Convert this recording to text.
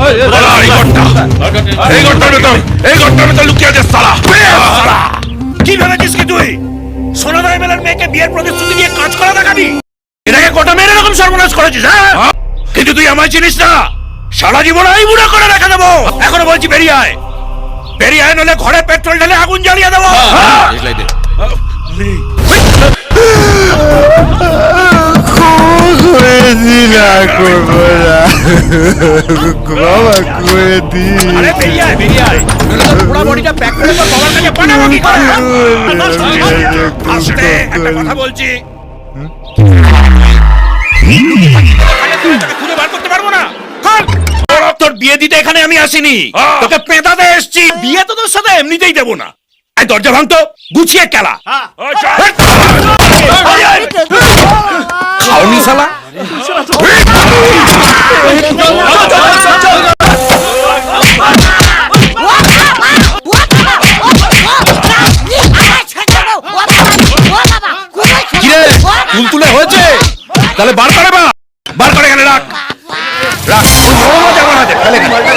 এই ঘরটা এই ঘরটার ভেতর এই ঘরটার ভেতর লুকিয়ে আছে সালা। সালা কি ভেবেছিস কি তুই? সোনাদা এমএলএর মেয়েকে বিয়ের প্রতিশ্রুতি দিয়ে কাজ করা দেখাবি এটাকে গোটা মেয়ের এরকম সর্বনাশ করেছিস হ্যাঁ কিন্তু তুই আমায় চিনিস না সারা জীবন এই বুড়ো করে রেখে দেবো এখনও বলছি বেরিয়ে আয় বেরিয়ে আয় নলে ঘরে পেট্রোল ঢেলে আগুন জ্বালিয়ে দেবো বাবা করে দি। আরে বেরিয়ে আয় বেরিয়ে আয় পুরো বডিটা প্যাক করে তোর বাবার কাছে পাঠাবো কি করে? আস্তে একটা কথা বলছি। খুঁজে বার করতে পারব না। তোর বিয়ে দিতে এখানে আমি আসিনি। তোকে পেঁদাতে এসছি। বিয়ে তো তোর সাথে এমনিতেই দেবো না। এই দরজা ভাঙতো গুছিয়ে কেলা খাওনি শালা? তুলতুলে হয়েছে তাহলে বার করে বা বার করে এখানে রাখ রাখ যাব না ফেলে